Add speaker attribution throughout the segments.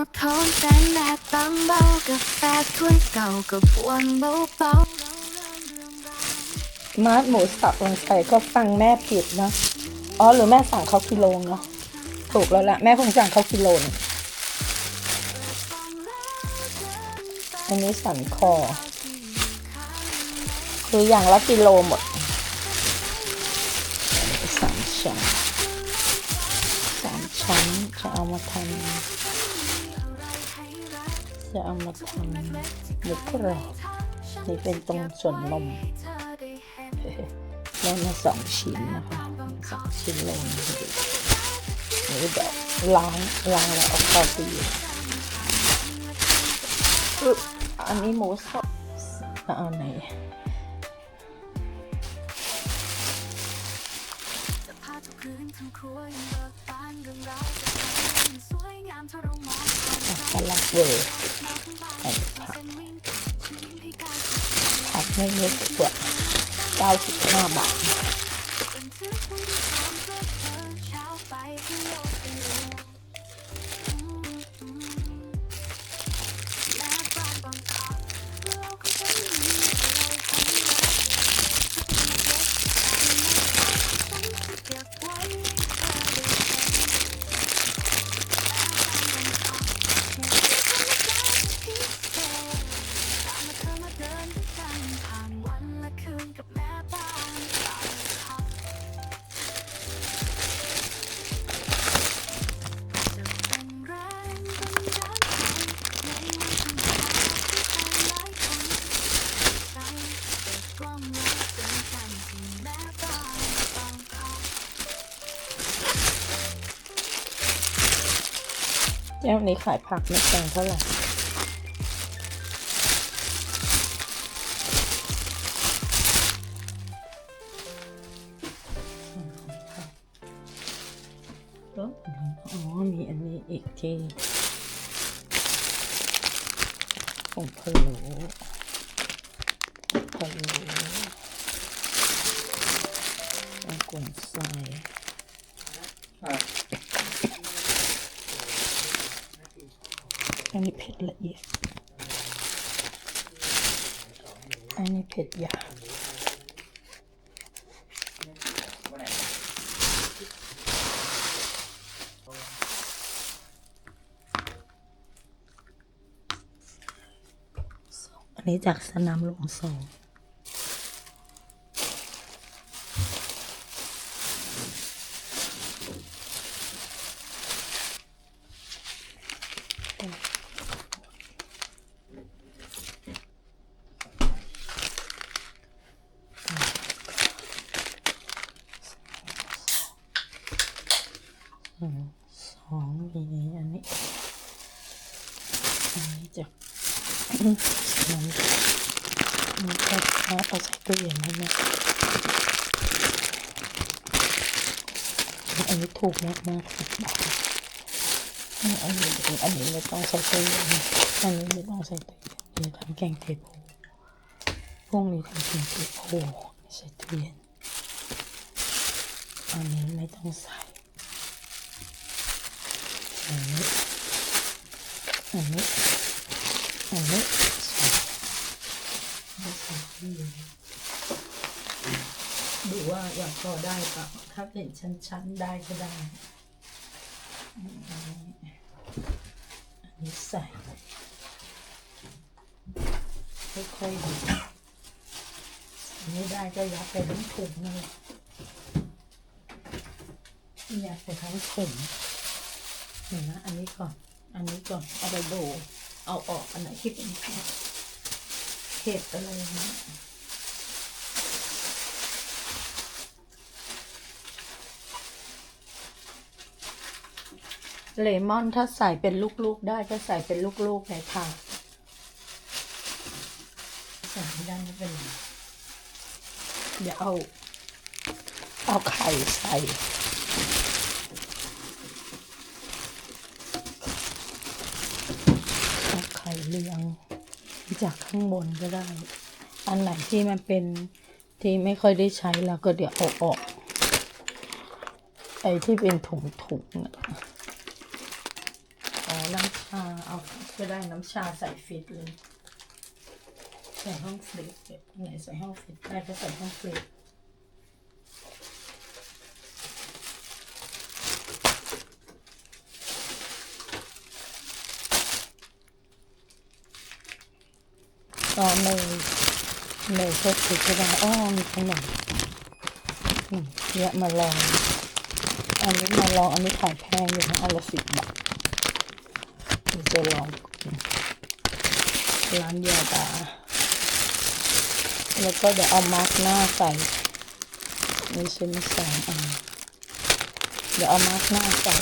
Speaker 1: มาพร้อมแสงแดดบางเบากาแฟถ้วยเก่ากับวันเบาเบา
Speaker 2: มาร์ทหมูสับลงไปก็ฟังแม่ผิดเนะอ๋อหรือแม่สั่งเขากิโลเนาะถูกแล้วละแม่คงสั่งเขากิโลนอันนี้สันคอ คืออย่างละกิโลหมดสามชั้นสามชั้นจะเอามาทำ จะเอามาทำหมูกรอบนี่เป็นตรงส่วนนมได้มาสองชิ้นนะคะสองชิ้นลงนี่แบบล้างล้างแล้วเอาเข้าตู้เย็นอึ๊บอันนี้หมูสดเอาไหน
Speaker 1: พาทุกคืนทั้งครัวยังเบิก จะสวยงามถ้าเรามอง
Speaker 2: อะสลัดเบอร์ใส่ผักผักไม่เยอะกว่า95 บาท
Speaker 1: เจ้านี้ขา
Speaker 2: ยผักไม่แพงเท่าไหร่อ๋อ มีอันนี้อีกที่ผงพะโล้พะโล้องกุ่นทราย อันนี้เผ็ดละเอียด อันนี้เผ็ดหยาบอันนี้จากสนามหลวงสองสองมีอันนี้ อันนี้ จากสนามหลวงนี่เอาใส่ตู้เย็นให้แม่อันนี้ถูกมากมากสิบบาทอันนี้อันนี้ไม่ต้องใส่ตู้เย็นอันนี้ไม่ต้องใส่ตู้เย็นนี่ทำแกงเทโพพวกนี้ทำแกงเทโพใส่ตู้เย็นอันนี้ไม่ต้องใส่อันนี้ อันนี้อันนี้ส่ไม่ใส่ตู้เย็นดูว่าอยากพอได้เปล่าถ้าเป็นชั้นๆได้ก็ได้อันนี้อันนี้ใส่ค่อยๆดูไม่ได้ก็ยัดไปทั้งถุงนั่นแหละยัดไปทั้งถุงเห็นไหมอันนี้ก่อน อันนี้ก่อนเอาไปโด เอาออกอันไหนที่เป็นเห็ดอะไรอย่างเลมอนถ้าใส่เป็นลูกๆได้ก็ใส่เป็นลูกๆในถาดใส่ไม่ได้ไม่เป็นเดี๋ยวเอา เอาไข่ใส่ เอาไข่เรียงจากข้างบนก็ได้ อันไหนที่มันเป็นที่ไม่ค่อยได้ใช้แล้วก็เดี๋ยวเอาออก ไอ้ที่เป็นถุงๆน่ะเอน้ำชา เอาก็ได้น้ำชาใส่ฟิตเลย ใส่ห้องฟรีซไหนใส่ห้องฟรีซได้ก็ใส่ห้องฟรี อ๋อเนยเนยก็คือก็ได้อ้อมีขนมเนี่ยมาลอง อันนี้มาลอง อันนี้ขายแพงอยู่นะอันละสิบบาทจะลอง ร้านยาดาแล้วก็เดี๋ยวเอามาร์กหน้าใส่นี่ชิ้นสองอันเดี๋ยวเอามาร์กหน้าใส่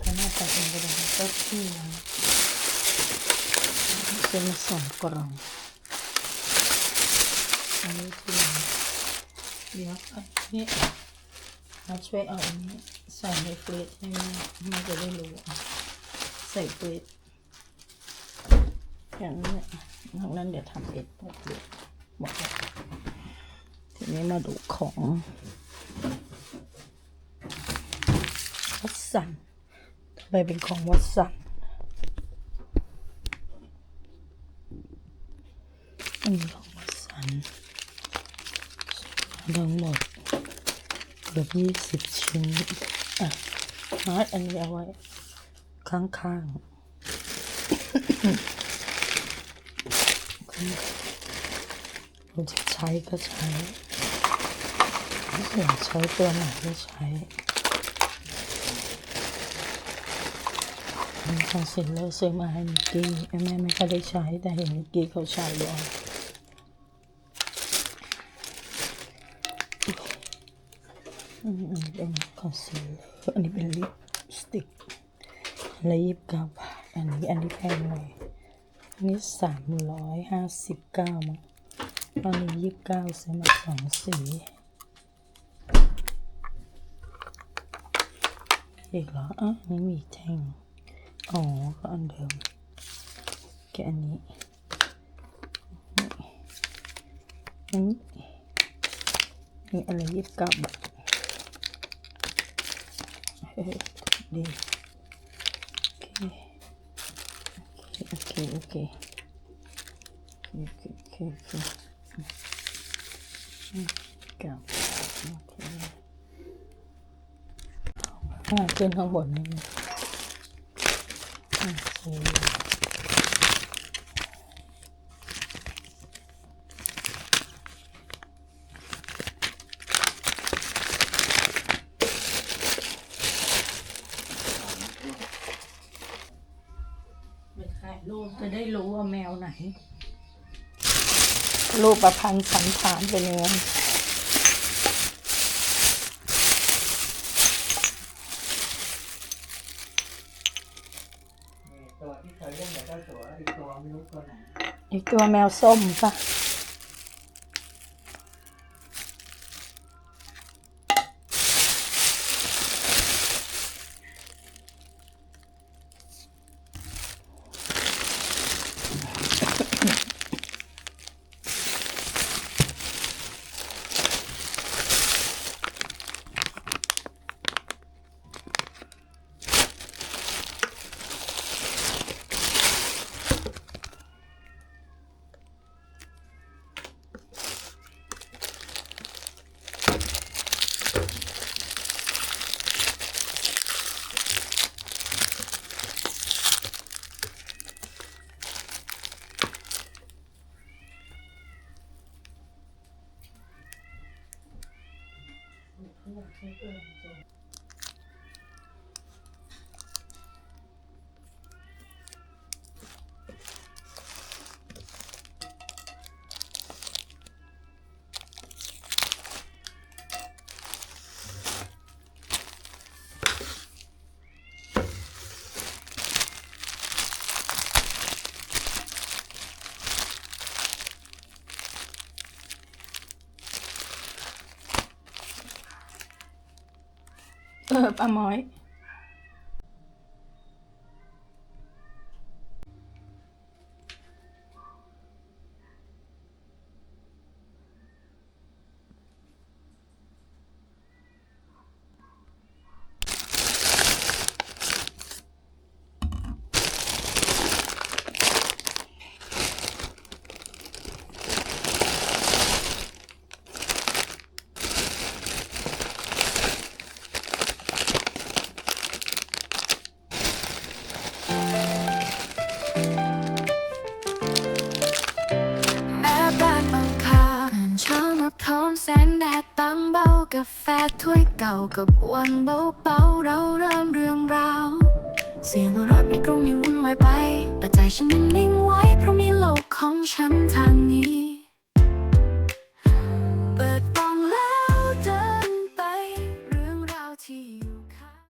Speaker 2: เอาหน้าใส่เองก็ได้ก็ที่นะ ชิ้นสองกล่อง อันนี้ที่ไหนเดี๋ยวอันนี้มาช่วยเอาอันนี้ใส่ในเฟรีซให้แม่แม่จะได้รู้ ใส่เฟรีซอย่างนี้นอกนั้นเดี๋ยวทำเองหมดเลยบอกแล้วทีนี้มาดูของวัดสันทำไมเป็นของวัดสันันลองวัดสันทั้งหมดเกือบยี่สิบชิ้นอะฮาร์ดอันนี้เอาไว้ ข้างๆเราจะใช้ก็ใช้ไม่อยากใช้ตัวไหนก็ใช้มีคอนซีลเลอร์ซื้อมาให้นิกกี้แม่ไม่ค่อยได้ใช้แต่เห็นนิกกี้เขาใช้บ่อยอืมอันนี้ เป็นคอนซีลเลอร์อันนี้เป็นลิปสติกอันละยี่สิบเก้าบาท อันนี้อันนี้แพงหน่อยอันนี้สามร้อยห้าสิบเก้ามั้งตอนนี้ยี่สิบเก้าซื้อมาสองสีอีกเหรออะอันนี้มีแท่งอ๋อ ก็อันเดิมแกอันนี้อันนี้นี่อะไรยี่สิบเก้าบาท ดีโอเคโอเคโอเคโอเคโอเคโอเคอืมเก้าโอเคอ่าขึ้นข้างบนนี่นะโอเค ถ่ายรูปจะได้รู้ว่าแมวไหน รูปประพันธ์สันฐานเป็นยังไง
Speaker 3: ตัวที่เคยเล่นกับเจ้าสัวอีกตัวไม่รู้ตัวไหน
Speaker 2: อีกตัวแมวส้มปะ เอ papá Moy
Speaker 1: มแสงแดดตั้งเบา
Speaker 2: กาแฟถ้วย
Speaker 3: เก่า
Speaker 1: กับวันเบาเบาเราเริ่มเรื่องราว เสียงรถในกรุงยังวุ่นวายไป แต่ใจฉันนิ่งๆไว้เพราะมีโลกของฉันทางนี้